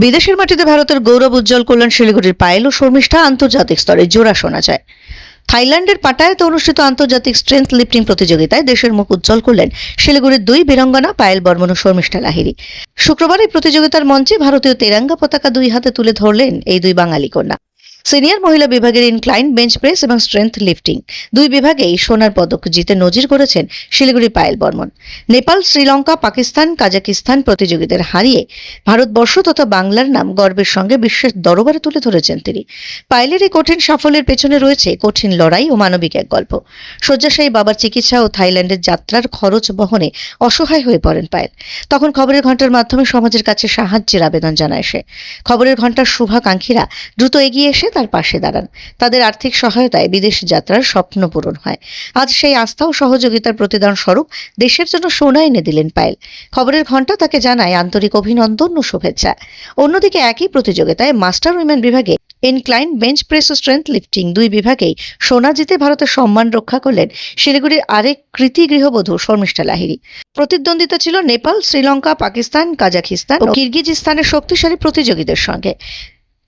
বিদেশের মাটিতে ভারতের গৌরব উজ্জ্বল করলেন শিলিগুড়ির পায়েল ও শর্মিষ্ঠা আন্তর্জাতিক স্তরে, জোড়া শোনা যায়। থাইল্যান্ডের পাটায়াতে অনুষ্ঠিত আন্তর্জাতিক স্ট্রেংথ লিফটিং প্রতিযোগিতায় দেশের মুখ উজ্জ্বল করলেন শিলিগুড়ির দুই বীরঙ্গনা, পায়েল বর্মন ও শর্মিষ্ঠা লাহিরি শুক্রবার এই প্রতিযোগিতার মঞ্চে ভারতীয় তেরাঙ্গা পতাকা দুই হাতে তুলে ধরলেন এই দুই বাঙালি কন্যা। সিনিয়র মহিলা বিভাগের ইনক্লাইন বেঞ্চ প্রেস এবং স্ট্রেংথ লিফটিং দুই বিভাগেই সোনার পদক জিতে নজির করেছেন শিলিগুড়ি পায়েল বর্মন। নেপাল, শ্রীলঙ্কা, পাকিস্তান, কাজাকিস্তান প্রতিযোগীদের হারিয়ে ভারতবর্ষ তথা বাংলার নাম গর্বের সঙ্গে বিশ্বের দরবারে তুলে ধরেছেন তিনি। পায়েলের এই কঠিন সাফল্যের পেছনে রয়েছে কঠিন লড়াই ও মানবিক এক গল্প। শয্যাশায়ী বাবার চিকিৎসা ও থাইল্যান্ডের যাত্রার খরচ বহনে অসহায় হয়ে পড়েন পায়েল। তখন খবরের ঘণ্টার মাধ্যমে সমাজের কাছে সাহায্যের আবেদন জানায় সে। খবরের ঘণ্টার শুভাকাঙ্ক্ষীরা দ্রুত এগিয়ে এসে তার পাশে দাঁড়ান। তাদের আর্থিক সহায়তায় বিদেশ যাত্রার স্বপ্ন পূরণ হয়। আজ সেই আস্থা ও সহযোগিতার প্রতিদান স্বরূপ দেশের জন্য সোনা এনে দিলেন পায়েল। খবরের ঘণ্টা তাকে জানায় আন্তরিক অভিনন্দন ও শুভেচ্ছা। অন্যদিকে একই প্রতিযোগিতায় মাস্টার উইমেন বিভাগে ইনক্লাইন বেঞ্চ প্রেস ও স্ট্রেংথ লিফটিং দুই বিভাগেই সোনা জিতে ভারতের সম্মান রক্ষা করলেন শিলিগুড়ির আরেক কৃতি গৃহবধূ শর্মিষ্ঠা লাহিড়ী। প্রতিদ্বন্দ্বিতা ছিল নেপাল, শ্রীলঙ্কা, পাকিস্তান, কাজাখিস্তান ও কিরগিজিস্তানের শক্তিশালী প্রতিযোগীদের সঙ্গে।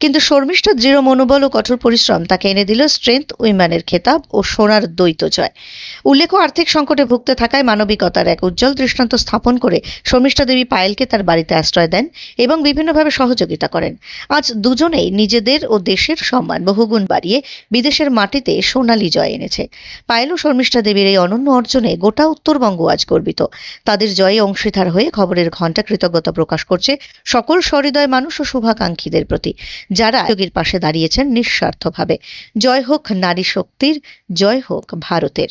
কিন্তু শর্মিষ্ঠা দৃঢ় মনোবল ও কঠোর পরিশ্রম তাকে এনে দিল স্ট্রেংথ উইম্যানের খেতাব ও সোনার দ্বৈত জয় উল্লেখ্য, আর্থিক সংকটে ভুগতে থাকায় মানবিকতার এক উজ্জ্বল দৃষ্টান্ত স্থাপন করে শর্মিষ্ঠা দেবী পায়েলকে তার বাড়িতে আশ্রয় দেন এবং বিভিন্নভাবে সহযোগিতা করেন। আজ দুজনেই নিজেদের ও দেশের সম্মান বহুগুণ বাড়িয়ে বিদেশের মাটিতে সোনালী জয় এনেছে। পায়েল ও শর্মিষ্ঠা দেবীর এই অনন্য অর্জনে গোটা উত্তরবঙ্গ আজ গর্বিত। তাদের জয়ে অংশীদার হয়ে খবরের ঘণ্টা কৃতজ্ঞতা প্রকাশ করছে সকল সহৃদয় মানুষ ও শুভাকাঙ্ক্ষীদের প্রতি। যারা যোগীর পাশে দাঁড়িয়েছেন নিঃস্বার্থভাবে। জয় হোক নারী শক্তির জয় হোক ভারতের।